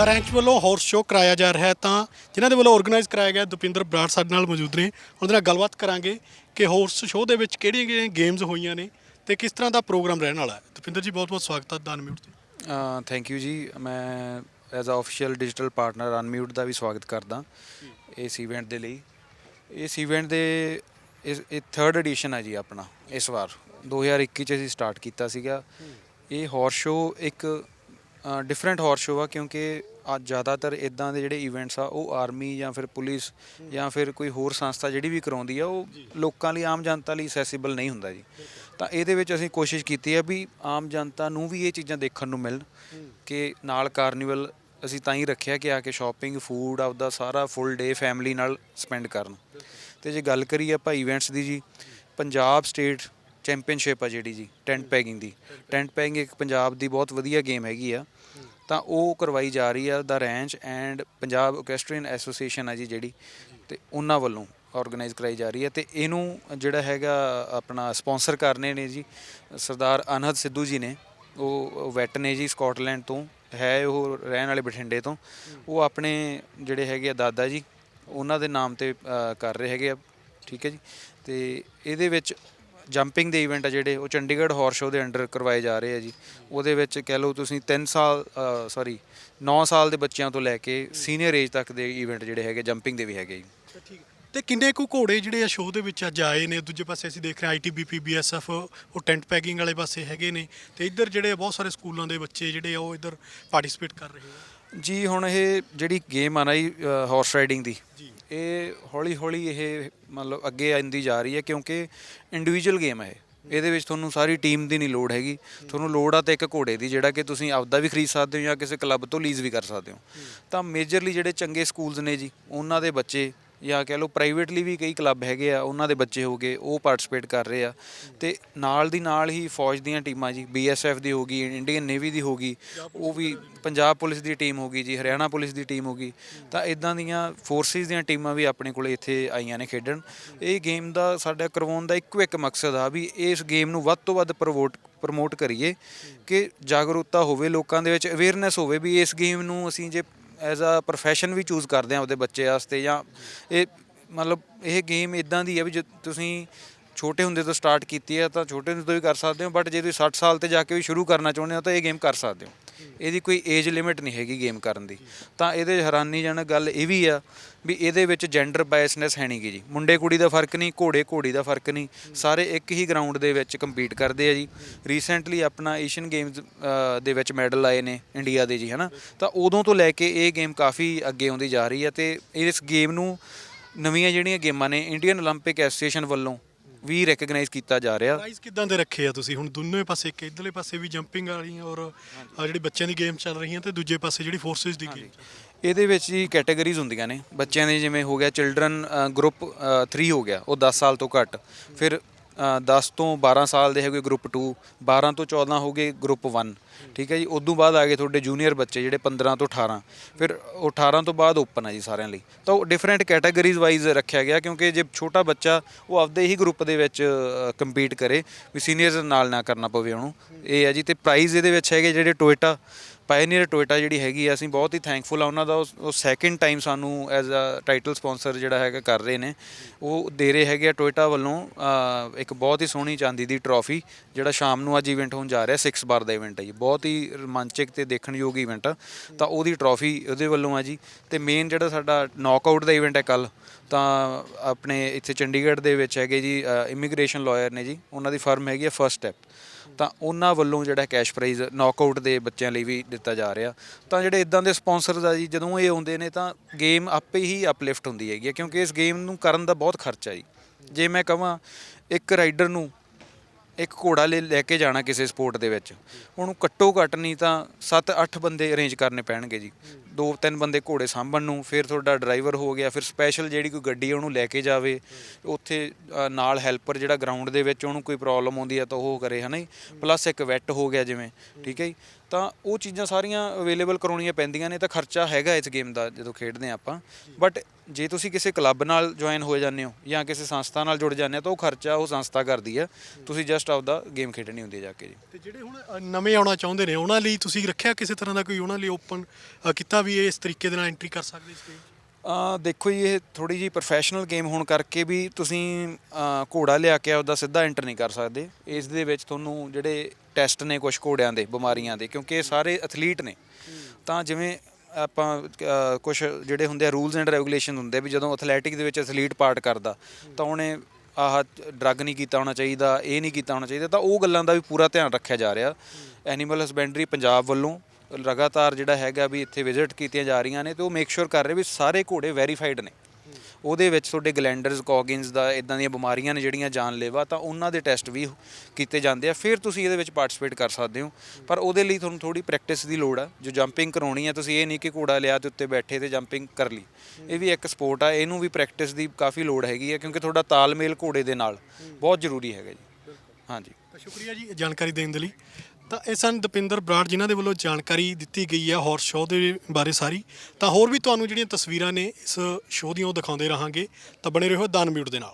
ਵੱਲੋਂ horse show ਕਰਾਇਆ ਜਾ ਰਿਹਾ ਹੈ ਤਾਂ ਜਿਨ੍ਹਾਂ ਦੇ ਵੱਲੋਂ ਆਰਗੇਨਾਈਜ਼ ਕਰਾਇਆ ਗਿਆ ਦੁਪਿੰਦਰ ਬਰਾੜ ਸਾਡੇ ਨਾਲ ਮੌਜੂਦ ਨੇ। ਉਹਨਾਂ ਨਾਲ ਗੱਲਬਾਤ ਕਰਾਂਗੇ ਕਿ ਹਾਰਸ ਸ਼ੋਅ ਦੇ ਵਿੱਚ ਕਿਹੜੀਆਂ ਕਿਹੜੀਆਂ ਗੇਮਸ ਹੋਈਆਂ ਨੇ ਤੇ ਕਿਸ ਤਰ੍ਹਾਂ ਦਾ ਪ੍ਰੋਗਰਾਮ ਰਹਿਣ ਵਾਲਾ ਹੈ। ਦੁਪਿੰਦਰ ਜੀ ਬਹੁਤ ਬਹੁਤ ਸਵਾਗਤ ਹੈ ਦਾਨ ਤੇ ਥੈਂਕ ਯੂ ਜੀ। ਮੈਂ as a official digital partner unmute ਦਾ ਵੀ ਸਵਾਗਤ ਕਰਦਾ ਇਸ ਇਵੈਂਟ ਦੇ ਲਈ। ਇਸ ਇਵੈਂਟ ਦੇ ਇਸ, ਇਹ ਥਰਡ ਐਡੀਸ਼ਨ ਹੈ ਜੀ ਆਪਣਾ, ਇਸ ਵਾਰ। 2021 ਚ ਅਸੀਂ ਸਟਾਰਟ ਕੀਤਾ ਸੀਗਾ। ਇਹ ਹਾਰਸ ਸ਼ੋ ਇੱਕ ਡਿਫਰੈਂਟ ਹਾਰਸ ਸ਼ੋ ਆ ਕਿਉਂਕਿ ਅੱਜ ਜ਼ਿਆਦਾਤਰ ਇਦਾਂ ਦੇ ਜਿਹੜੇ ਇਵੈਂਟਸ ਆ ਉਹ ਆਰਮੀ ਜਾਂ ਫਿਰ ਪੁਲਿਸ ਜਾਂ ਫਿਰ ਕੋਈ ਹੋਰ ਸੰਸਥਾ ਜਿਹੜੀ ਵੀ ਕਰਾਉਂਦੀ ਆ ਉਹ ਲੋਕਾਂ ਲਈ ਆਮ ਜਨਤਾ ਲਈ ਅਸੈਸਿਬਲ ਨਹੀਂ ਹੁੰਦਾ ਜੀ। ਤਾਂ ਇਹਦੇ ਵਿੱਚ ਅਸੀਂ ਕੋਸ਼ਿਸ਼ ਕੀਤੀ ਹੈ ਵੀ ਆਮ ਜਨਤਾ ਨੂੰ ਵੀ ਇਹ ਚੀਜ਼ਾਂ ਦੇਖਣ ਨੂੰ ਮਿਲਣ ਕਿ ਨਾਲ ਕਾਰਨੀਵਲ ਅਸੀਂ ਤਾਂ ਹੀ ਰੱਖਿਆ ਕਿ ਆ ਕੇ ਸ਼ਾਪਿੰਗ ਫੂਡ ਆਪਦਾ ਸਾਰਾ ਫੁੱਲ ਡੇ ਫੈਮਿਲੀ ਨਾਲ ਸਪੈਂਡ ਕਰਨ। ਤੇ ਜੇ ਗੱਲ ਕਰੀਏ ਆਪਾਂ ਇਵੈਂਟਸ ਦੀ ਜੀ ਪੰਜਾਬ ਸਟੇਟ ਚੈਂਪੀਅਨਸ਼ਿਪ ਆ ਜਿਹੜੀ ਜੀ ਟੈਂਟ ਪੈਗਿੰਗ ਦੀ। ਟੈਂਟ ਪੈਗਿੰਗ ਇੱਕ ਪੰਜਾਬ ਦੀ ਬਹੁਤ ਵਧੀਆ ਗੇਮ ਹੈਗੀ ਆ। ਤਾਂ ਉਹ ਕਰਵਾਈ ਜਾ ਰਹੀ ਆ the ranch and Punjab equestrian association ਆ ਜੀ ਜਿਹੜੀ, ਤੇ ਉਹਨਾਂ ਵੱਲੋਂ ਆਰਗੇਨਾਈਜ਼ ਕਰਾਈ ਜਾ ਰਹੀ ਹੈ ਤੇ ਇਹਨੂੰ ਜਿਹੜਾ ਹੈਗਾ ਆਪਣਾ ਸਪਾਂਸਰ ਕਰਨੇ ਨੇ ਜੀ, ਸਰਦਾਰ ਅਨਹਦ ਸਿੱਧੂ ਜੀ ਨੇ, ਉਹ ਵੈਟ ਨੇ ਜੀ ਸਕਾਟਲੈਂਡ ਤੋਂ, ਹੈ ਉਹ ਰਹਿਣ ਵਾਲੇ ਬਠਿੰਡੇ ਤੋਂ, ਉਹ ਆਪਣੇ ਜਿਹੜੇ ਹੈਗੇ ਆ ਦਾਦਾ ਜੀ, ਉਹਨਾਂ ਦੇ ਨਾਮ ਤੇ ਕਰ ਰਹੇ ਹੈਗੇ ਆ, ਠੀਕ ਹੈ ਜੀ, ਤੇ ਇਹਦੇ ਵਿੱਚ ਜੰਪਿੰਗ ਦੇ ਇਵੈਂਟ ਆ ਜਿਹੜੇ, ਉਹ ਚੰਡੀਗੜ੍ਹ ਹਾਰਸ ਸ਼ੋਅ ਦੇ ਅੰਡਰ ਕਰਵਾਏ ਜਾ ਰਹੇ ਆ ਜੀ। ਉਹਦੇ ਵਿੱਚ ਕਹਿ ਲਓ ਤੁਸੀਂ 3 ਸਾਲ ਸੌਰੀ 9 ਸਾਲ ਦੇ ਬੱਚਿਆਂ ਤੋਂ ਲੈ ਕੇ ਸੀਨੀਅਰ ਏਜ ਤੱਕ ਦੇ ਇਵੈਂਟ ਜਿਹੜੇ ਹੈਗੇ ਜੰਪਿੰਗ ਦੇ ਵੀ ਹੈਗੇ ਜੀ। ਠੀਕ। ਤੇ ਕਿੰਨੇ ਕੁ ਘੋੜੇ ਜਿਹੜੇ ਆ ਸ਼ੋਅ ਦੇ ਵਿੱਚ ਅੱਜ ਆਏ ਨੇ? ਦੂਜੇ ਪਾਸੇ ਅਸੀਂ ਦੇਖ ਰਹੇ ਹਾਂ ਆਈਟੀਬੀਪੀ ਬੀਐਸਐਫ ਉਹ ਟੈਂਟ ਪੈਕਿੰਗ ਵਾਲੇ ਪਾਸੇ ਹੈਗੇ ਨੇ। ਤੇ ਇੱਧਰ ਜਿਹੜੇ ਆ ਬਹੁਤ ਸਾਰੇ ਸਕੂਲਾਂ ਦੇ ਬੱਚੇ ਜਿਹੜੇ ਆ, ਉਹ ਇੱਧਰ ਪਾਰਟਿਸਿਪੇਟ ਕਰ ਰਹੇ ਆ। ਜੀ ਹੁਣ ਇਹ ਜਿਹੜੀ ਗੇਮ ਆ ਨਾ ਜੀ ਹਾਰਸ ਰਾਈਡਿੰਗ ਦੀ ਜੀ। ਇਹ ਹੌਲੀ ਹੌਲੀ ਇਹ ਮਤਲਬ ਅੱਗੇ ਆਂਦੀ ਜਾ ਰਹੀ ਹੈ ਕਿਉਂਕਿ ਇੰਡੀਵਿਜੂਅਲ ਗੇਮ ਹੈ ਇਹ। ਇਹਦੇ ਵਿੱਚ ਤੁਹਾਨੂੰ ਸਾਰੀ ਟੀਮ ਦੀ ਨਹੀਂ ਲੋੜ ਹੈਗੀ। ਤੁਹਾਨੂੰ ਲੋੜ ਆ ਤੇ ਇੱਕ ਘੋੜੇ ਦੀ ਜਿਹੜਾ ਕਿ ਤੁਸੀਂ ਆਪਦਾ ਵੀ ਖਰੀਦ ਸਕਦੇ ਹੋ ਜਾਂ ਕਿਸੇ ਕਲੱਬ ਤੋਂ ਲੀਜ਼ ਵੀ ਕਰ ਸਕਦੇ ਹੋ। ਤਾਂ ਮੇਜਰਲੀ ਜਿਹੜੇ ਚੰਗੇ ਸਕੂਲਸ ਨੇ ਜੀ ਉਹਨਾਂ ਦੇ ਬੱਚੇ ਜਾਂ ਕਹਿ ਲਓ ਪ੍ਰਾਈਵੇਟਲੀ ਵੀ ਕਈ ਕਲੱਬ ਹੈਗੇ ਆ, ਉਹਨਾਂ ਦੇ ਬੱਚੇ ਹੋਗੇ ਉਹ ਪਾਰਟਿਸਿਪੇਟ ਕਰ ਰਹੇ ਆ। ਤੇ ਨਾਲ ਦੀ ਨਾਲ ਹੀ ਫੌਜ ਦੀਆਂ ਟੀਮਾਂ ਜੀ ਬੀਐਸਐਫ ਦੀ ਹੋਗੀ ਇੰਡੀਅਨ ਨੇਵੀ ਦੀ ਹੋਗੀ ਉਹ ਵੀ ਪੰਜਾਬ ਪੁਲਿਸ ਦੀ ਟੀਮ ਹੋਗੀ ਜੀ, ਹਰਿਆਣਾ ਪੁਲਿਸ ਦੀ ਟੀਮ ਹੋਗੀ ਤਾਂ ਇਦਾਂ ਦੀਆਂ ਫੋਰਸਿਸ ਦੀਆਂ ਟੀਮਾਂ ਵੀ ਆਪਣੇ ਕੋਲੇ ਇੱਥੇ ਆਈਆਂ ਨੇ ਖੇਡਣ। ਇਹ ਗੇਮ ਦਾ ਸਾਡਾ ਕਰਵਾਉਣ ਦਾ ਇੱਕੋ ਇੱਕ ਮਕਸਦ ਆ ਵੀ ਇਸ ਗੇਮ ਨੂੰ ਵੱਧ ਤੋਂ ਵੱਧ ਪ੍ਰਮੋਟ ਪ੍ਰਮੋਟ ਕਰੀਏ, ਕਿ ਜਾਗਰੂਕਤਾ ਹੋਵੇ, ਲੋਕਾਂ ਦੇ ਵਿੱਚ ਅਵੇਅਰਨੈਸ ਹੋਵੇ ਵੀ ਇਸ ਗੇਮ ਨੂੰ ਅਸੀਂ ਜੇ ਐਜ਼ ਅ profession ਵੀ ਚੂਜ਼ ਕਰਦੇ ਆ ਆਪਦੇ ਬੱਚੇ ਵਾਸਤੇ ਜਾਂ ਇਹ ਮਤਲਬ ਇਹ ਗੇਮ ਇਦਾਂ ਦੀ ਹੈ ਵੀ ਜੇ ਤੁਸੀਂ ਛੋਟੇ ਹੁੰਦੇ ਤੋਂ ਸਟਾਰਟ ਕੀਤੀ ਹੈ ਤਾਂ ਛੋਟੇ ਹੁੰਦੇ ਤੋਂ ਵੀ ਕਰ ਸਕਦੇ ਹੋ ਬਟ ਜੇ ਤੁਸੀਂ 60 ਸਾਲ ਤੇ ਜਾ ਕੇ ਵੀ ਸ਼ੁਰੂ ਕਰਨਾ ਚਾਹੁੰਦੇ ਹੋ ਤਾਂ ਇਹ ਗੇਮ ਕਰ ਸਕਦੇ ਹੋ। ਇਹਦੀ ਕੋਈ ਏਜ ਲਿਮਿਟ ਨਹੀਂ ਹੈਗੀ ਗੇਮ ਕਰਨ ਦੀ ਤਾਂ ਇਹਦੇ 'ਚ ਹੈਰਾਨੀਜਨਕ ਗੱਲ ਇਹ ਵੀ ਆ ਵੀ ਇਹਦੇ ਵਿੱਚ ਜੈਂਡਰ ਬਾਇਸਨੈਸ ਹੈ ਨਹੀਂਗੀ ਜੀ ਮੁੰਡੇ ਕੁੜੀ ਦਾ ਫਰਕ ਨਹੀਂ ਘੋੜੇ ਘੋੜੀ ਦਾ ਫਰਕ ਨਹੀਂ ਸਾਰੇ ਇੱਕ ਹੀ ਗਰਾਊਂਡ ਦੇ ਵਿੱਚ ਕੰਪੀਟ ਕਰਦੇ ਆ ਜੀ ਰੀਸੈਂਟਲੀ ਆਪਣਾ ਏਸ਼ੀਅਨ ਗੇਮਸ ਦੇ ਵਿੱਚ ਮੈਡਲ ਆਏ ਨੇ ਇੰਡੀਆ ਦੇ ਜੀ ਹਨਾ ਤਾਂ ਉਦੋਂ ਤੋਂ ਲੈ ਕੇ ਇਹ ਗੇਮ ਕਾਫੀ ਅੱਗੇ ਆਉਂਦੀ ਜਾ ਰਹੀ ਹੈ ਤੇ ਇਸ ਗੇਮ ਨੂੰ ਨਵੀਆਂ ਜਿਹੜੀਆਂ ਗੇਮਾਂ ਨੇ ਇੰਡੀਅਨ 올림픽 ਐਸੋਸੀਏਸ਼ਨ ਵੱਲੋਂ ਵੀ ਰੈਕਗਨਾਈਜ਼ ਕੀਤਾ ਜਾ ਰਿਹਾ। ਪ੍ਰਾਈਜ਼ ਕਿਦਾਂ ਦੇ ਰੱਖੇ ਆ ਤੁਸੀਂ? ਹੁਣ ਦੋਨੋਂ ਪਾਸੇ ਇੱਕ ਇਧਰਲੇ ਪਾਸੇ ਵੀ ਜੰਪਿੰਗ ਵਾਲੀਆਂ ਔਰ ਆਹ ਜਿਹੜੀ ਬੱਚਿਆਂ ਦੀ ਗੇਮ ਚੱਲ ਰਹੀਆਂ ਤੇ ਦੂਜੇ ਪਾਸੇ ਜਿਹੜੀ ਫੋਰਸਿਸ ਦੀ ਗੇਮ ਇਹਦੇ ਵਿੱਚ ਹੀ ਕੈਟਾਗਰੀਜ਼ ਹੁੰਦੀਆਂ ਨੇ। ਬੱਚਿਆਂ ਦੇ ਜਿਵੇਂ ਹੋ ਗਿਆ ਚਿਲਡਰਨ ਗਰੁੱਪ 3 ਹੋ ਗਿਆ ਉਹ 10 ਸਾਲ ਤੋਂ ਘੱਟ। ਫਿਰ ਅ, 10 ਤੋਂ 12 ਸਾਲ ਦੇ ਹੈਗੇ ਗਰੁੱਪ 2 12 ਤੋਂ 14 ਹੋ ਗਏ ਗਰੁੱਪ 1 ਠੀਕ ਹੈ ਜੀ ਉਦੋਂ ਬਾਅਦ ਆ ਗਏ ਤੁਹਾਡੇ ਜੂਨੀਅਰ ਬੱਚੇ ਜਿਹੜੇ 15 ਤੋਂ 18 ਫਿਰ ਉਹ 18 ਤੋਂ ਬਾਅਦ ਓਪਨ ਆ ਜੀ ਸਾਰਿਆਂ ਲਈ। ਤਾਂ ਉਹ ਡਿਫਰੈਂਟ ਕੈਟਾਗਰੀਜ਼ ਵਾਈਜ਼ ਰੱਖਿਆ ਗਿਆ ਕਿਉਂਕਿ ਜੇ ਛੋਟਾ ਬੱਚਾ ਉਹ ਆਪਦੇ ਹੀ ਗਰੁੱਪ ਦੇ ਵਿੱਚ ਕੰਪੀਟ ਕਰੇ ਵੀ ਸੀਨੀਅਰਸ ਨਾਲ ਨਾ ਕਰਨਾ ਪਵੇ ਉਹਨੂੰ। ਇਹ ਹੈ ਜੀ ਤੇ ਪ੍ਰਾਈਜ਼ ਇਹਦੇ ਵਿੱਚ ਹੈਗੇ ਜਿਹੜੇ ਟੋਇਟਾ ਪਾਇਨੀਅਰ ਟੋਇਟਾ ਜਿਹੜੀ ਹੈਗੀ ਆ, ਅਸੀਂ ਬਹੁਤ ਹੀ ਥੈਂਕਫੁਲ ਆ ਉਹਨਾਂ ਦਾ। ਉਹ- ਸੈਕਿੰਡ ਟਾਈਮ ਸਾਨੂੰ ਐਜ਼ ਅ ਟਾਈਟਲ ਸਪਾਂਸਰ ਜਿਹੜਾ ਹੈਗਾ ਕਰ ਰਹੇ ਨੇ। ਉਹ ਦੇ ਰਹੇ ਹੈਗੇ ਆ ਟੋਇਟਾ ਵੱਲੋਂ ਇੱਕ ਬਹੁਤ ਹੀ ਸੋਹਣੀ ਚਾਂਦੀ ਦੀ ਟਰੋਫੀ ਜਿਹੜਾ ਸ਼ਾਮ ਨੂੰ ਅੱਜ ਇਵੈਂਟ ਹੋਣ ਜਾ ਰਿਹਾ 6 ਬਾਰ ਦਾ ਇਵੈਂਟ ਹੈ ਜੀ। ਬਹੁਤ ਹੀ ਰੋਮਾਂਚਕ ਤੇ ਦੇਖਣਯੋਗ ਇਵੈਂਟ ਆ। ਤਾਂ ਉਹਦੀ ਟਰੋਫੀ ਉਹਦੇ ਵੱਲੋਂ ਆ ਜੀ। ਤੇ ਮੇਨ ਜਿਹੜਾ ਸਾਡਾ ਨੌਕਆਊਟ ਦਾ ਇਵੈਂਟ ਹੈ ਕੱਲ ਤਾਂ ਆਪਣੇ ਇੱਥੇ ਚੰਡੀਗੜ੍ਹ ਦੇ ਵਿੱਚ ਹੈਗੇ ਜੀ ਇਮੀਗ੍ਰੇਸ਼ਨ ਲਾਇਰ ਨੇ ਜੀ। ਉਹਨਾਂ ਦੀ ਫਰਮ ਹੈਗੀ ਆ ਫਰਸਟ ਸਟੈਪ ਤਾਂ ਉਹਨਾਂ ਵੱਲੋਂ ਜਿਹੜਾ ਕੈਸ਼ ਪ੍ਰਾਈਜ਼ ਨੌਕਆਊਟ ਦੇ ਬੱਚਿਆਂ ਲਈ ਵੀ ਦਿੱਤਾ ਜਾ ਰਿਹਾ। ਤਾਂ ਜਿਹੜੇ ਇਦਾਂ ਦੇ ਸਪਾਂਸਰਸ ਆ ਜੀ, ਜਦੋਂ ਇਹ ਆਉਂਦੇ ਨੇ ਤਾਂ ਗੇਮ ਆਪੇ ਹੀ ਅਪਲਿਫਟ ਹੁੰਦੀ ਹੈਗੀ ਹੈ ਕਿਉਂਕਿ ਇਸ ਗੇਮ ਨੂੰ ਕਰਨ ਦਾ ਬਹੁਤ ਖਰਚਾ ਜੀ। ਜੇ ਮੈਂ ਕਹਾਂ, ਇੱਕ ਰਾਈਡਰ ਨੂੰ ਇੱਕ ਘੋੜਾ ਲੈ ਲੈ ਕੇ ਜਾਣਾ ਕਿਸੇ ਸਪੋਰਟ ਦੇ ਵਿੱਚ, ਉਹਨੂੰ ਘੱਟੋ ਘੱਟ ਨਹੀਂ ਤਾਂ 7-8 ਬੰਦੇ ਅਰੇਂਜ ਕਰਨੇ ਪੈਣਗੇ ਜੀ। ਦੋ ਤਿੰਨ ਬੰਦੇ ਘੋੜੇ ਸਾਂਭਣ ਨੂੰ, ਫਿਰ ਤੁਹਾਡਾ ਡਰਾਈਵਰ ਹੋ ਗਿਆ, ਫਿਰ ਸਪੈਸ਼ਲ ਜਿਹੜੀ ਕੋਈ ਗੱਡੀ ਉਹਨੂੰ ਲੈ ਕੇ ਜਾਵੇ, ਉੱਥੇ ਨਾਲ ਹੈਲਪਰ ਜਿਹੜਾ ਗਰਾਊਂਡ ਦੇ ਵਿੱਚ ਉਹਨੂੰ ਕੋਈ ਪ੍ਰੋਬਲਮ ਆਉਂਦੀ ਹੈ ਤਾਂ ਉਹ ਕਰੇ, ਹਨਾ ਜੀ? ਪਲੱਸ ਇੱਕ ਵੈਟ ਹੋ ਗਿਆ ਜਿਵੇਂ, ਠੀਕ ਹੈ ਜੀ? ਤਾਂ ਉਹ ਚੀਜ਼ਾਂ ਸਾਰੀਆਂ ਅਵੇਲੇਬਲ ਕਰਾਉਣੀਆਂ ਪੈਂਦੀਆਂ ਨੇ, ਤਾਂ ਖਰਚਾ ਹੈਗਾ ਇਸ ਗੇਮ ਦਾ ਜਦੋਂ ਖੇਡਦੇ ਆ ਆਪਾਂ। ਬਟ ਜੇ ਤੁਸੀਂ ਕਿਸੇ ਕਲੱਬ ਨਾਲ ਜੁਆਇਨ ਹੋ ਜਾਂਦੇ ਹੋ ਜਾਂ ਕਿਸੇ ਸੰਸਥਾ ਨਾਲ ਜੁੜ ਜਾਂਦੇ ਹੋ, ਤਾਂ ਉਹ ਖਰਚਾ ਉਹ ਸੰਸਥਾ ਕਰਦੀ ਆ। ਤੁਸੀਂ ਜਸਟ ਆਪਦਾ ਗੇਮ ਖੇਡਣੀ ਹੁੰਦੀ ਹੈ ਜਾ ਕੇ ਜੀ। ਤੇ ਜਿਹੜੇ ਹੁਣ ਨਵੇਂ ਆਉਣਾ ਚਾਹੁੰਦੇ ਨੇ, ਉਹਨਾਂ ਲਈ ਤੁਸੀਂ ਰੱਖਿਆ ਕਿਸੇ ਤਰ੍ਹਾਂ ਦਾ ਕੋਈ, ਉਹਨਾਂ ਲਈ ਓਪਨ ਕੀਤਾ ਵੀ ਇਸ ਤਰੀਕੇ ਦੇ ਨਾਲ ਐਂਟਰੀ ਕਰ ਸਕਦੇ ਸੀ ਅ ਦੇਖੋ ਜੀ ਇਹ ਥੋੜੀ ਜੀ ਪ੍ਰੋਫੈਸ਼ਨਲ ਗੇਮ ਹੋਣ ਕਰਕੇ ਵੀ ਤੁਸੀਂ ਅ, ਘੋੜਾ ਲਿਆ ਕੇ ਉਹਦਾ ਸਿੱਧਾ ਐਂਟਰ ਨਹੀਂ ਕਰ ਸਕਦੇ। ਇਸ ਦੇ ਵਿੱਚ ਤੁਹਾਨੂੰ ਜਿਹੜੇ ਟੈਸਟ ਨੇ ਕੁਝ ਘੋੜਿਆਂ ਦੇ ਬਿਮਾਰੀਆਂ ਦੇ ਕਿਉਂਕਿ ਇਹ ਸਾਰੇ ਐਥਲੀਟ ਨੇ। ਤਾਂ ਜਿਵੇਂ ਆਪਾਂ ਕੁਝ ਜਿਹੜੇ ਹੁੰਦੇ ਆ ਰੂਲਸ ਐਂਡ ਰੈਗੂਲੇਸ਼ਨ ਹੁੰਦੇ ਆ ਵੀ ਜਦੋਂ ਐਥਲੈਟਿਕ ਦੇ ਵਿੱਚ ਐਥਲੀਟ ਪਾਰਟ ਕਰਦਾ ਤਾਂ ਉਹਨੇ ਆਹ ਡਰੱਗ ਨਹੀਂ ਕੀਤਾ ਹੋਣਾ ਚਾਹੀਦਾ ਇਹ ਨਹੀਂ ਕੀਤਾ ਹੋਣਾ ਚਾਹੀਦਾ ਤਾਂ ਉਹ ਗੱਲਾਂ ਦਾ ਵੀ ਪੂਰਾ ਧਿਆਨ ਰੱਖਿਆ ਜਾ ਰਿਹਾ। ਐਨੀਮਲ ਹਸਬੈਂਡਰੀ ਪੰਜਾਬ ਵੱਲੋਂ ਲਗਾਤਾਰ ਜਿਹੜਾ ਹੈਗਾ ਵੀ ਇੱਥੇ ਵਿਜ਼ਿਟ ਕੀਤੀਆਂ ਜਾ ਰਹੀਆਂ ਨੇ ਤੇ ਉਹ ਮੇਕ ਸ਼ੋਰ ਕਰ ਰਹੇ ਵੀ ਸਾਰੇ ਘੋੜੇ ਵੈਰੀਫਾਈਡ ਨੇ। ਉਹਦੇ ਵਿੱਚ ਤੁਹਾਡੇ ਗਲੈਂਡਰਸ ਕੌਗਿਨਸ ਦਾ ਇਦਾਂ ਦੀਆਂ ਬਿਮਾਰੀਆਂ ਨੇ ਜਿਹੜੀਆਂ ਜਾਨਲੇਵਾ, ਤਾਂ ਉਹਨਾਂ ਦੇ ਟੈਸਟ ਵੀ ਕੀਤੇ ਜਾਂਦੇ ਆ। ਫਿਰ ਤੁਸੀਂ ਇਹਦੇ ਵਿੱਚ ਪਾਰਟਿਸਿਪੇਟ ਕਰ ਸਕਦੇ ਹੋ। ਪਰ ਉਹਦੇ ਲਈ ਤੁਹਾਨੂੰ ਥੋੜੀ ਪ੍ਰੈਕਟਿਸ ਦੀ ਲੋੜ ਆ। ਜੋ ਜੰਪਿੰਗ ਕਰਾਉਣੀ ਆ, ਤੁਸੀਂ ਇਹ ਨਹੀਂ ਕਿ ਘੋੜਾ ਲਿਆ ਤੇ ਉੱਤੇ ਬੈਠੇ ਤੇ ਜੰਪਿੰਗ ਕਰ ਲਈ। ਇਹ ਵੀ ਇੱਕ ਸਪੋਰਟ ਆ। ਇਹਨੂੰ ਵੀ ਪ੍ਰੈਕਟਿਸ ਦੀ ਕਾਫੀ ਲੋੜ ਹੈਗੀ ਆ, ਕਿਉਂਕਿ ਤੁਹਾਡਾ ਤਾਲਮੇਲ ਘੋੜੇ ਦੇ ਨਾਲ ਬਹੁਤ ਜ਼ਰੂਰੀ ਹੈਗਾ ਜੀ। ਹਾਂਜੀ। ਸ਼ੁਕਰੀਆ ਜੀ ਜਾਣਕਾਰੀ ਦੇਣ ਦੇ ਲਈ। ਤਾਂ ਇਹ ਸਨ ਦਪਿੰਦਰ ਬਰਾੜ ਜਿਨ੍ਹਾਂ ਦੇ ਵੱਲੋਂ ਜਾਣਕਾਰੀ ਦਿੱਤੀ ਗਈ ਹੈ ਹਾਰਸ ਸ਼ੋਅ ਦੇ ਬਾਰੇ ਸਾਰੀ। ਤਾਂ ਹੋਰ ਵੀ ਤੁਹਾਨੂੰ ਜਿਹੜੀਆਂ ਤਸਵੀਰਾਂ ਨੇ ਇਸ ਸ਼ੋਅ ਦੀਆਂ ਉਹ ਦਿਖਾਉਂਦੇ ਰਹਾਂਗੇ। ਤਾਂ ਬਣੇ ਰਹੋ ਦਾਨ ਮਿਊਟ ਦੇ ਨਾਲ।